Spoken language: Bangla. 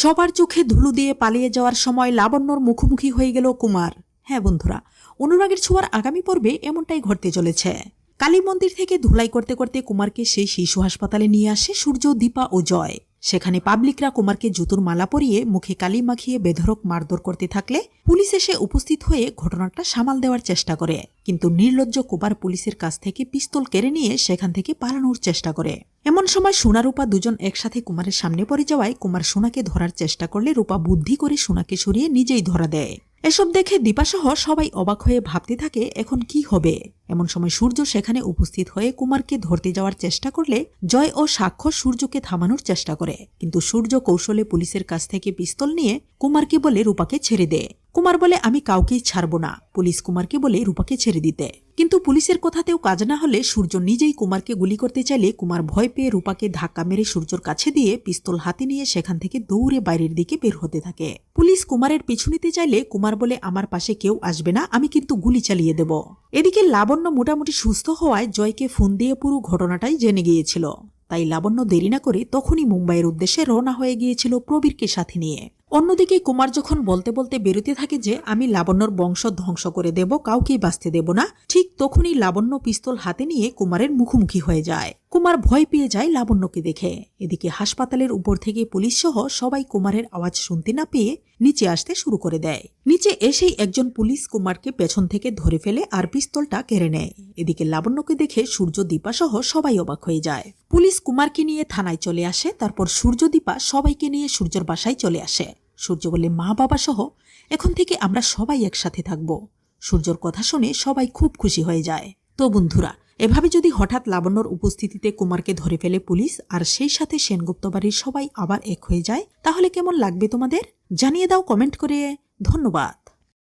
সবার চোখে ধুলো দিয়ে পালিয়ে যাওয়ার সময় লাবণ্যর মুখোমুখি হয়ে গেল কুমার। হ্যাঁ বন্ধুরা, অনুরাগের ছোঁয়ার আগামী পর্বে এমনটাই ঘটতে চলেছে। কালী মন্দির থেকে ধুলাই করতে করতে কুমারকে সেই শিশু হাসপাতালে নিয়ে আসে সূর্য, দীপা ও জয়। সেখানে পাবলিকরা কুমারকে জুতোর মালা পরিয়ে মুখে কালি মাখিয়ে বেধরক মারধর করতে থাকলে পুলিশ এসে উপস্থিত হয়ে ঘটনাটা সামাল দেওয়ার চেষ্টা করে। কিন্তু নির্লজ্জ কুমার পুলিশের কাছ থেকে পিস্তল কেড়ে নিয়ে সেখান থেকে পালানোর চেষ্টা করে। এমন সময় সোনা, রূপা দুজন একসাথে কুমারের সামনে পড়ে যাওয়ায় কুমার সোনাকে ধরার চেষ্টা করলে রূপা বুদ্ধি করে সোনাকে সরিয়ে নিজেই ধরা দেয়। এসব দেখে দীপাসহ সবাই অবাক হয়ে ভাবতে থাকে, এখন কি হবে? এমন সময় সূর্য সেখানে উপস্থিত হয়ে কুমারকে ধরতে যাওয়ার চেষ্টা করলে জয় ও সাক্ষ্য সূর্যকে থামানোর চেষ্টা করে। কিন্তু সূর্য কৌশলে পুলিশের কাছ থেকে পিস্তল নিয়ে কুমারকে বলে, রূপাকে ছেড়ে দেয় কুমার বলে, আমি কাউকেই ছাড়ব না। পুলিশ কুমারকে বলে, রূপাকে ছেড়ে দিতে। কিন্তু পুলিশের কথাতেও কাজ না হলে সূর্য নিজেই কুমারকে গুলি করতে চাইলে কুমার ভয় পেয়ে রূপাকে ধাক্কা মেরে সূর্যর কাছে দিয়ে পিস্তল হাতে নিয়ে সেখান থেকে দৌড়ে বাইরের দিকে বের হতে থাকে। পুলিশ কুমারের পিছু নিতে চাইলে কুমার বলে, আমার পাশে কেউ আসবে না, আমি কিন্তু গুলি চালিয়ে দেব। এদিকে লাবণ্য মোটামুটি সুস্থ হওয়ায় জয়কে ফোন দিয়ে পুরো ঘটনাটাই জেনে গিয়েছিল। তাই লাবণ্য দেরি না করে তখনই মুম্বাইয়ের উদ্দেশ্যে রওনা হয়ে গিয়েছিল প্রবীরকে সাথে নিয়ে। অন্যদিকে কুমার যখন বলতে বলতে বেরোতে থাকে যে, আমি লাবণ্যর বংশ ধ্বংস করে দেব, কাউকেই বাঁচতে দেব না, ঠিক তখনই লাবণ্য পিস্তল হাতে নিয়ে কুমারের মুখোমুখি হয়ে যায়। কুমার ভয় পেয়ে যায় লাবণ্যকে দেখে। এদিকে হাসপাতালের উপর থেকে পুলিশ সহ সবাই কুমারের আওয়াজ শুনতে না পেয়ে নিচে আসতে শুরু করে দেয়। নিচে এসেই একজন পুলিশ কুমারকে পেছন থেকে ধরে ফেলে আর পিস্তলটা কেড়ে নেয়। এদিকে লাবণ্যকে দেখে সূর্য দীপা সহ সবাই অবাক হয়ে যায়। পুলিশ কুমারকে নিয়ে থানায় চলে আসে, তারপর সূর্য দীপা সবাইকে নিয়ে সূর্যর বাসায় চলে আসে। সূর্য বলে, মা, বাবা সহ, এখন থেকে আমরা সবাই একসাথে থাকব। সূর্যর কথা শুনে সবাই খুব খুশি হয়ে যায়। তো বন্ধুরা এভাবে যদি হঠাৎ লাবণ্যর উপস্থিতিতে কুমারকে ধরে ফেলে পুলিশ আর সেই সাথে সেনগুপ্ত বাড়ির সবাই আবার এক হয়ে যায়, তাহলে কেমন লাগবে তোমাদের? জানিয়ে দাও কমেন্ট করে। ধন্যবাদ।